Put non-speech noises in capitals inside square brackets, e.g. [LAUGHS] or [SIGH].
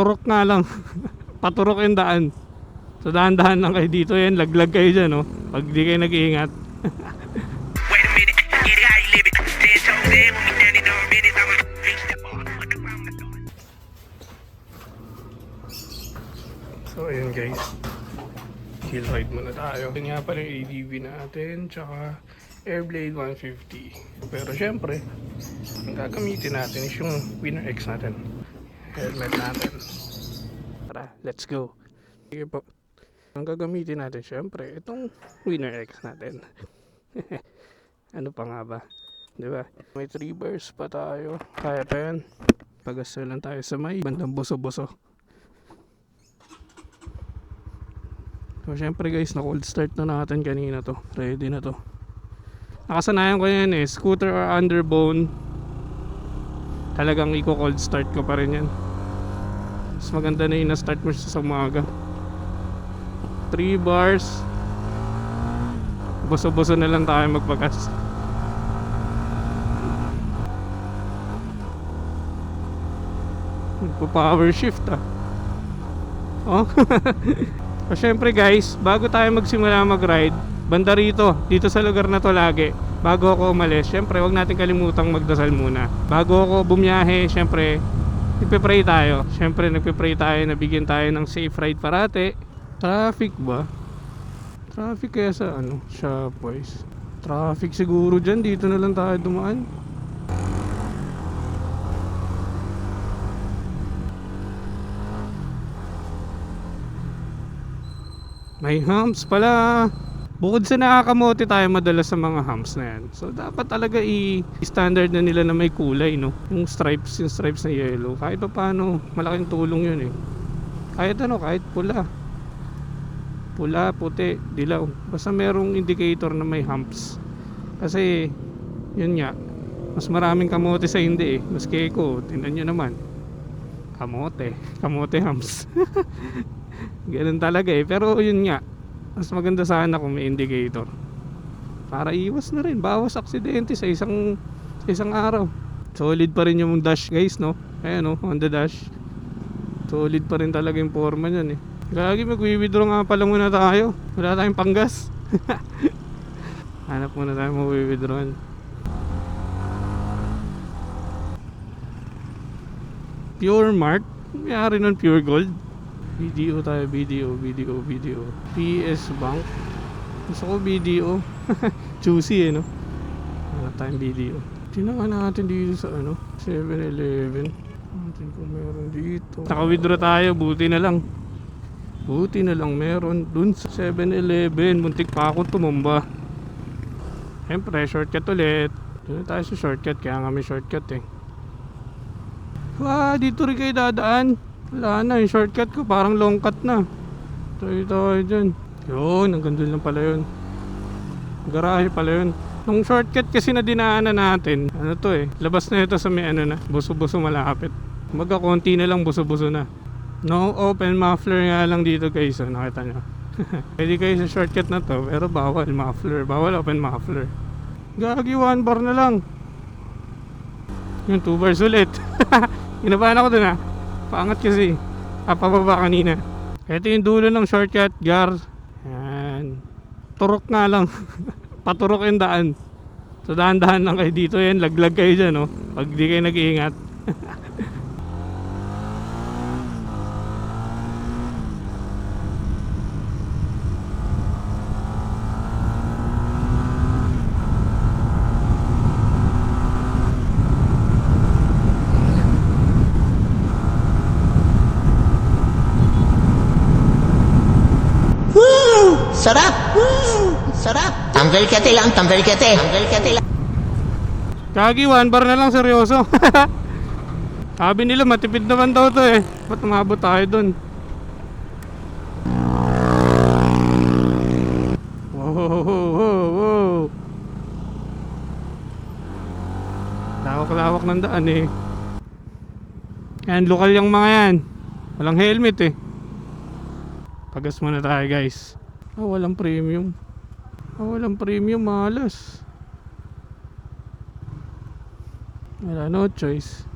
Turok nga lang. [LAUGHS] Paturok yung daan. So dahan-dahan lang kayo dito yan. Laglag kayo dyan, oh. Pag di kayo nag-iingat. [LAUGHS] So ayun guys. Hill ride muna tayo. Yun nga pala yung ADV natin. Tsaka Airblade 150. Pero syempre, ang gagamitin natin is yung Winner X natin. Helmet natin. Tara, let's go. Sige po. Ang gagamitin natin syempre, itong Winner X natin. [LAUGHS] ano pa nga ba? Di ba? May 3 bars pa tayo. Kaya pa yan. Pagas na lang tayo sa may bandang buso-buso. So, syempre guys, na cold start na natin kanina to. Ready na to. Nakasanayan ko yan eh. Scooter or underbone. Talagang i-cold start ko pa rin yan. Mas maganda na yung na-start mo siya sa umaga. 3 bars. Buso-buso na lang tayo magpagas. Nagpo-power shift ah. Oh. [LAUGHS] So syempre guys, bago tayo magsimula mag-ride, banda rito, dito sa lugar na to lagi, bago ako umalis, syempre wag natin kalimutang magdasal muna. Bago ako bumiyahe, syempre, nagpe-pray tayo. Syempre nagpe-pray tayo na bigyan tayo ng safe ride parate. Traffic ba? Traffic kaya sa ano, boys. Traffic siguro dyan, dito na lang tayo dumaan. May humps pala. Bukod sa nakakamote tayo madalas sa mga humps na yan. So dapat talaga i-standard na nila na may kulay no. Yung stripes, yung stripes na yellow. Kahit pa paano, malaking tulong yun eh. Kahit ano, kahit pula. Pula, puti, dilaw. Basta merong indicator na may humps. Kasi, yun nga, mas maraming kamote sa hindi eh. Mas ko, tingnan nyo naman. Kamote. Kamote humps. [LAUGHS] Ganun talaga eh. Pero yun nga, mas maganda sana kung may indicator. Para iwas na rin, bawas aksidente sa isang sa isang araw. Solid pa rin yung dash guys, no? Ayan no, on the dash. Solid pa rin talaga yung forma niyan eh. Lagi mag-withdraw nga pala muna tayo. Wala tayong panggas. [LAUGHS] Hanap muna tayo mag-withdraw. Pure Mart. Mayari nun Pure Gold. BDO tayo, BDO, BDO, BDO. PS Bank. Gusto ko BDO. [LAUGHS] Juicy eh, no? Wala tayong BDO. Tingnan natin dito sa ano, 7-Eleven. Natin kung meron dito. Naka-withdraw tayo, buti na lang. Buti na lang meron dun sa 7-Eleven. Muntik pa ako tumumba. Siyempre, shortcut ulit. Doon tayo sa shortcut, kaya nga may shortcut eh. Wah, dito rin kayo dadaan. Wala na, yung shortcut ko parang long cut na. Tayo tayo dyan. Yun, hanggang doon lang pala yun. Garahe pala yun. Nung shortcut kasi na dinaanan natin, ano to eh, labas na ito sa may ano na, buso-buso malapit. Maga konti na lang buso-buso na. No open muffler nga lang dito guys, oh, nakita nyo. [LAUGHS] Pwede kayo sa shortcut na to, pero bawal muffler, bawal open muffler. Gagi one bar na lang. Yung 2 bars ulit. [LAUGHS] Ginabahan ako dun ah. Paangat kasi. Papababa kanina. Ito yung dulo ng shortcut, gar. Yan. Turok nga lang. [LAUGHS] Paturok yung daan. So dahan-dahan lang kayo dito yan. Laglag kayo dyan, oh. Pag di kayo nag-iingat. [LAUGHS] Sarap! Sarap! Tanggal kate lang, tanggal kate. Tanggal kate lang. Kagi, one bar na lang, seryoso. [LAUGHS] Sabi nila, matipid naman daw to eh. Ba't umabot tayo dun? Wow, wow, wow, wow. Lawak-lawak ng daan eh. Yan, lokal yung mga yan. Walang helmet eh. Pagas muna tayo guys. Ah, walang premium. Ah, walang premium, malas. Wala, no choice.